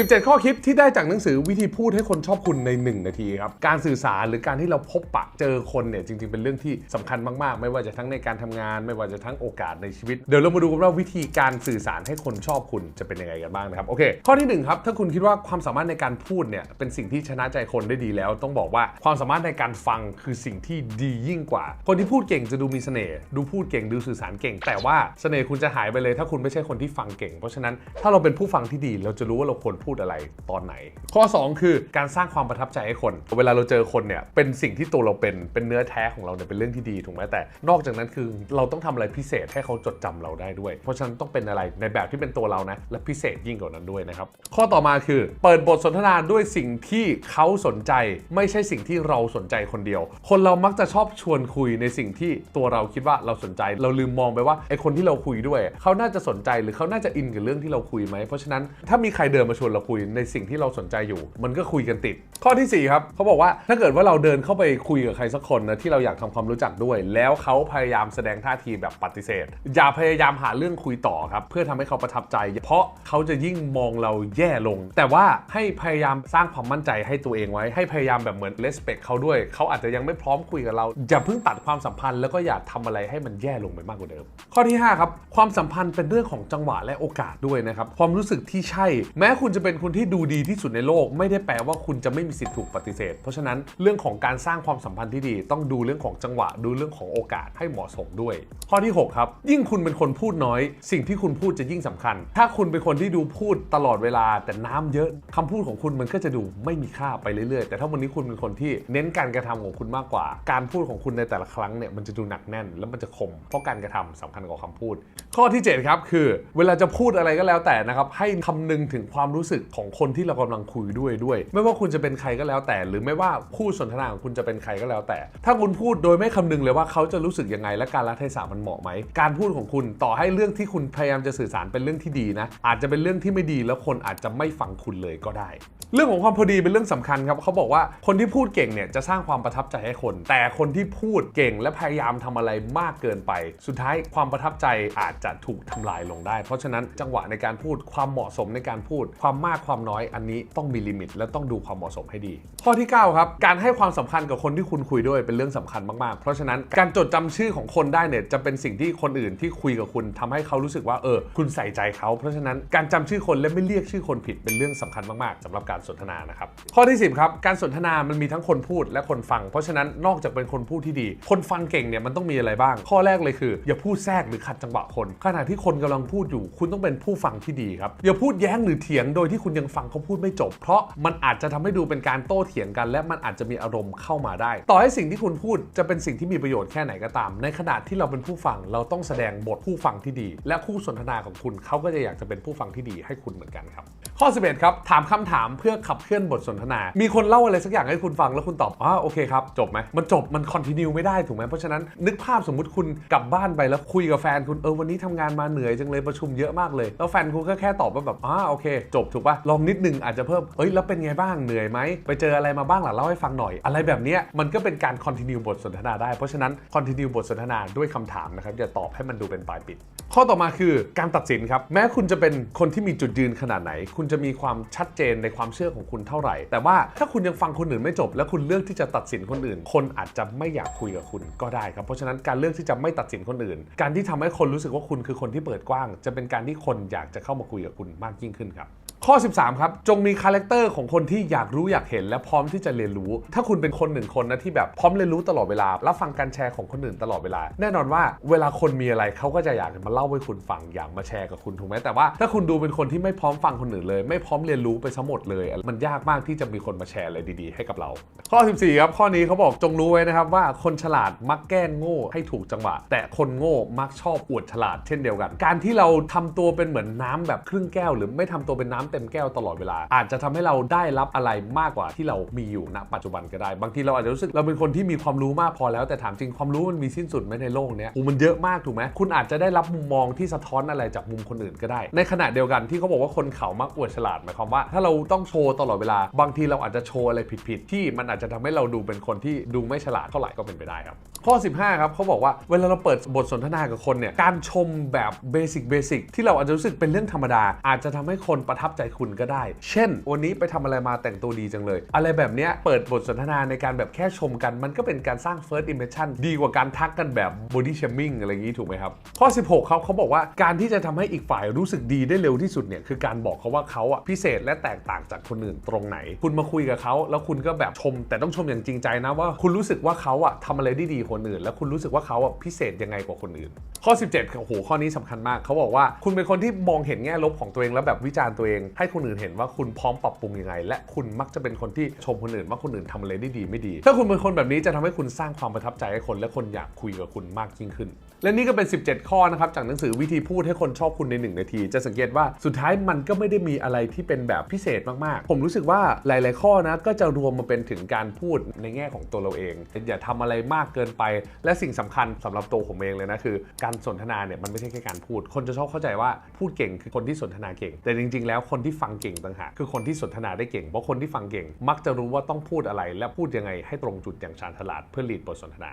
17 ข้อคิดที่ได้จากหนังสือวิธีพูดให้คนชอบคุณใน 1 นาทีครับ การสื่อสารหรือการที่เราพบปะเจอคนเนี่ยจริง ๆ เป็นเรื่องที่สำคัญมาก ๆ ไม่ว่าจะทั้งในการทำงาน ไม่ว่าจะทั้งโอกาสในชีวิต เดี๋ยวเรามาดูกันว่าวิธีการสื่อสารให้คนชอบคุณจะเป็นยังไงกันบ้างนะครับโอเค ข้อที่หนึ่งครับถ้าคุณคิดว่าความสามารถในการพูดเนี่ยเป็นสิ่งที่ชนะใจคนได้ดีแล้ว ต้องบอกว่าความสามารถในการฟังคือสิ่งที่ดียิ่งกว่า คนที่พูดเก่งจะดูมีเสน่ห์ดูพูดเก่งดูสื่อสารเก่ง แต่ว่าเสน่ห์คุณจะหายไปเลย ถ้าคุณไม่ใช่คนที่ฟังเก่ง เพราะฉะนั้นถ้าเราเป็นผู้ฟังที่ดีเราจะรู้ว่าเราควรพูดอะไรตอนไหน ข้อ 2 คือการสร้างความประทับใจให้คน เวลาเราเจอคนเนี่ยเป็นสิ่งที่ตัวเราเป็นเป็นเนื้อแท้ของเราเนี่ยเป็นเรื่องที่ดีถูกไหมแต่ นอกจากนั้นคือเราต้องทำอะไรพิเศษให้เขาจดจำเราได้ด้วย เพราะฉะนั้นต้องเป็นอะไรในแบบที่เป็นตัวเรานะและพิเศษยิ่งกว่านั้นด้วยนะครับข้อต่อมาคือเปิดบทสนทนาด้วยสิ่งที่เขาสนใจ ไม่ใช่สิ่งที่เราสนใจคนเดียว คนเรามักจะชอบชวนคุยในสิ่งที่ตัวเราคิดว่าเราสนใจ เราลืมมองไปว่าไอคนที่เราคุยด้วย เขาน่าจะสนใจหรือเขาน่าจะอินกับเรื่องที่เราคุยไหมเพราะฉะนั้นถ้ามีใครเดินมาชวนเราคุยในสิ่งที่เราสนใจอยู่ มันก็คุยกันติด ข้อที่สี่ครับเขาบอกว่าถ้าเกิดว่าเราเดินเข้าไปคุยกับใครสักคนนะที่เราอยากทำความรู้จักด้วย แล้วเขาพยายามแสดงท่าทีแบบปฏิเสธ อย่าพยายามหาเรื่องคุยต่อครับเพื่อทำให้เขาประทับใจ เพราะเขาจะยิ่งมองเราแย่ลง แต่ว่าให้พยายามสร้างความมั่นใจให้ตัวเองไว้ ให้พยายามแบบเหมือน respect เขาด้วย เขาอาจจะยังไม่พร้อมคุยกับเรา อย่าเพิ่งตัดความสัมพันธ์แล้วก็อย่าทำอะไรให้มันแย่ลงไปมากกว่าเดิม ข้อที่ 5 ครับ ความสัมพันธ์เป็นเรื่องของจังหวะและโอกาสด้วยนะครับ ความรู้สึกที่ใช่ แม้คุณจะเป็นคนที่ดูดีที่สุดในโลก ไม่ได้แปลว่าคุณจะไม่มีสิทธิ์ถูกปฏิเสธ เพราะฉะนั้นเรื่องของการสร้างความสัมพันธ์ที่ดี ต้องดูเรื่องของจังหวะ ดูเรื่องของโอกาสให้เหมาะสมด้วย ข้อที่ 6 ครับ ยิ่งคุณเป็นคนพูดน้อย สิ่งที่คุณพูดจะยิ่งสำคัญ ถ้าคุณเป็นคนที่ดูพูดตลอดเวลา แต่น้ำเยอะคำพูดของคุณมันก็จะดูไม่มีค่าไปเรื่อยๆ แต่ถ้าวันนี้คุณเป็นคนที่เน้นการกระทำของคุณมากกว่า การพูดของคุณในแต่ละครั้งเนี่ยมันจะดูหนักแน่น แล้วมันจะคม เพราะการกระทำสำคัญกว่าคำพูด ข้อที่7ครับคือ เวลาจะพูดอะไรก็แล้วแต่นะครับให้คำนึงถึงความรู้สึกของคนที่เรากำลังคุยด้วยด้วย ไม่ว่าคุณจะเป็นใครก็แล้วแต่ หรือไม่ว่าคู่สนทนาของคุณจะเป็นใครก็แล้วแต่ ถ้าคุณพูดโดยไม่คำนึงเลยว่าเขาจะรู้สึกยังไงและการละเทศะมันเหมาะไหมการพูดของคุณต่อให้เรื่องที่คุณพยายามจะสื่อสารเป็นเรื่องที่ดีนะอาจจะเป็นเรื่องที่ไม่ดีแล้วคนอาจจะไม่ฟังคุณเลยก็ได้ เรื่องของความพอดีเป็นเรื่องสำคัญครับเขาบอกว่าคนที่พูดเก่งเนี่ยจะสร้างความประทับใจให้คน แต่คนที่พูดเก่งและพยายามทำอะไรมากเกินไป สุดท้ายความประทับใจอาจจะถูกทำลายลงได้ เพราะฉะนั้นจังหวะในการพูดความเหมาะสมในการพูด ความมากความน้อยอันนี้ต้องมีลิมิต และต้องดูความเหมาะสมให้ดี ข้อที่ 9 ครับ การให้ความสำคัญกับคนที่คุณคุยด้วยเป็นเรื่องสำคัญมากๆ เพราะฉะนั้นการจดจำชื่อของคนได้เนี่ยจะเป็นสิ่งที่คนอื่นที่คุยกับคุณทำให้เขารู้สึกว่าเออคุณใส่ใจเขา เพราะฉะนั้นการจำชื่อคนและไม่เรียกชื่อคนผิดเป็นเรื่องสำคัญมากๆสำหรับการสนทนานะครับ ข้อที่ 10ครับการสนทนามันมีทั้งคนพูดและคนฟัง เพราะฉะนั้นนอกจากเป็นคนพูดที่ดี คนฟังเก่งเนี่ยมันต้องมีอะไรบ้าง ข้อแรกเลยคือ อย่าพูดแทรกหรือขัดจังหวะคน ขณะที่คนกำลังพูดอยู่ คุณต้องเป็นผู้ฟังที่ดีครับอย่าพูดแย้งหรือเถียงโดยที่คุณยังฟังเขาพูดไม่จบ เพราะมันอาจจะทำให้ดูเป็นการโต้เถียงกัน และมันอาจจะมีอารมณ์เข้ามาได้ ต่อให้สิ่งที่คุณพูดจะเป็นสิ่งที่มีประโยชน์แค่ไหนก็ตาม ในขณะที่เราเป็นผู้ฟังเราต้องแสดงบทผู้ฟังที่ดี และคู่สนทนาของคุณเขาก็จะอยากจะเป็นผู้ฟังที่ดีให้คุณเหมือนกันครับข้อ 11 ครับถามคำถามเพื่อขับเคลื่อนบทสนทนา มีคนเล่าอะไรสักอย่างให้คุณฟังแล้วคุณตอบอ๋อโอเคครับ จบไหมมันจบมันคอนติเนียไม่ได้ถูกไหมเพราะฉะนั้นนึกภาพสมมุติคุณกลับบ้านไปแล้วคุยกับแฟนคุณเออวันนี้ทำงานมาเหนื่อยจังเลยประชุมเยอะมากเลย แล้วแฟนคุณก็แค่ตอบว่าแบบอ๋อโอเค จบถูกปะลองนิดนึงอาจจะเพิ่มเอ้ยแล้วเป็นไงบ้างเหนื่อยไหมไปเจออะไรมาบ้างหล่ะเล่าให้ฟังหน่อย อะไรแบบนี้มันก็เป็นการคอนติเนียบทสนทนาได้เพราะฉะนั้นคอนติเนียบทสนทนาด้วยคำถามนะครับอย่าตอบให้มันดูเป็นปลายปิด ข้อต่อมาคือการตัดสินครับแม้คุณจะเป็นคนที่มีจุดยืนขนาดไหน คุณจะมีความชัดเจนในความเชื่อของคุณเท่าไหร่ แต่ว่าถ้าคุณยังฟังคนอื่นไม่จบ และคุณเลือกที่จะตัดสินคนอื่น คนอาจจะไม่อยากคุยกับคุณก็ได้ครับ เพราะฉะนั้นการเลือกที่จะไม่ตัดสินคนอื่น การที่ทำให้คนรู้สึกว่าคุณคือคนที่เปิดกว้าง จะเป็นการที่คนอยากจะเข้ามาคุยกับคุณมากยิ่งขึ้นครับ ข้อ 13 ครับ จงมีคาแรคเตอร์ของคนที่อยากรู้อยากเห็น และพร้อมที่จะเรียนรู้ ถ้าคุณเป็นคนหนึ่งคนนะที่แบบพร้อมเรียนรู้ตลอดเวลารับฟังการแชร์ของคนอื่นตลอดเวลา แน่นอนว่าเวลาคนมีอะไรเขาก็จะอยากมาเล่าให้คุณฟังอยากมาแชร์กับคุณถูกไหมแต่ว่าถ้าคุณดูเป็นคนที่ไม่พร้อมฟังคนอื่นเลย ไม่พร้อมเรียนรู้ไปทั้งหมดเลย มันยากมากที่จะมีคนมาแชร์อะไรดีๆ ให้กับเรา ข้อ 14 ครับ ข้อนี้เขาบอกจงรู้ไว้นะครับว่าคนฉลาดมักแกล้งโง่ให้ถูกจังหวะ แต่คนโง่มักชอบอวดฉลาดเช่นเดียวกัน การที่เราทำตัวเป็นเหมือนน้ำแบบครึ่งแก้ว หรือไม่ทำตัวเป็นน้ำเต็มแก้วตลอดเวลา อาจจะทำให้เราได้รับอะไรมากกว่าที่เรามีอยู่ณปัจจุบันก็ได้ บางทีเราอาจจะรู้สึกเราเป็นคนที่มีความรู้มากพอแล้วแต่ถามจริงความรู้มันมีสิ้นสุดไหมในโลกนี้อ้มันเยอะมากถูกไหมคุณอาจจะได้รับมุมมองที่สะท้อนอะไรจากมุมคนอื่นก็ได้ ในขณะเดียวกันที่เขาบอกว่าคนเขามักอวดฉลาดหมายความว่า ถ้าเราต้องโชว์ตลอดเวลา บางทีเราอาจจะโชว์อะไรผิดๆที่มันอาจจะทำให้เราดูเป็นคนที่ดูไม่ฉลาดเท่าไหร่ก็เป็นไปได้ครับข้อ 15 ครับเขาบอกว่าเวลาเราเปิดบทสนทนากับคนเนี่ยการชมแบบเบสิกเบสิกที่เราอาจจะรู้สึกเป็นเรื่องธรรมดา อาจจะทำให้คนประทับใจคุณก็ได้ เช่น วันนี้ไปทำอะไรมาแต่งตัวดีจังเลย อะไรแบบเนี้ยเปิดบทสนทนาในการแบบแค่ชมกัน มันก็เป็นการสร้าง first impression ดีกว่าการทักกันแบบ body shaming อะไรอย่างนี้ถูกไหมครับ ข้อ 16เขาเขาบอกว่าการที่จะทำให้อีกฝ่ายรู้สึกดีได้เร็วที่สุดเนี่ยคือการบอกเขาว่าเขาอะพิเศษและแตกต่างจากคนอื่นตรงไหน คุณมาคุยกับเขาแล้วคุณก็แบบชม แต่ต้องชมอย่างจริงใจนะว่าคุณรู้สึกว่าเขาอะทำอะไรได้ดีคนอื่น แล้วคุณรู้สึกว่าเขาอะพิเศษยังไงกว่าคนอื่น ข้อ 17โอ้โหข้อนี้สำคัญมากเขาบอกว่าคุณเป็นคนที่มองเห็นแง่ลบของตัวเองแล้วแบบวิจารณ์ตัวเองให้คนอื่นเห็นว่าคุณพร้อมปรับปรุงยังไง และคุณมักจะเป็นคนที่ชมคนอื่นว่าคนอื่นทำอะไรได้ดีไม่ดี ถ้าคุณเป็นคนแบบนี้จะทำให้คุณสร้างความประทับใจให้คนและคนอยากคุยกับคุณมากยิ่งขึ้น และนี่ก็เป็น 17 ข้อนะครับจากหนังสือวิธีพูดให้คนชอบคุณใน 1 นาที จะสังเกตว่าสุดท้ายมันก็ไม่ได้มีอะไรที่เป็นแบบพิเศษมากๆ ผมรู้สึกว่าหลาย ๆ ข้อนะก็จะรวมมาเป็นถึงการพูดในแง่ของตัวเราเอง อย่าทำอะไรมากเกินไป และสิ่งสำคัญสำหรับตัวผมเองเลยนะคือ การสนทนาเนี่ยมันไม่ใช่แค่การพูด คนจะชอบเข้าใจว่าพูดเก่งคือคนที่สนทนาเก่ง แต่จริง ๆ แล้วคนนที่ฟังเก่งต่างหากคือคนที่สนทนาได้เก่งเพราะคนที่ฟังเก่ง มักจะรู้ว่าต้องพูดอะไรและพูดยังไงให้ตรงจุดอย่างชาญฉลาดเพื่อลีดบทสนทนา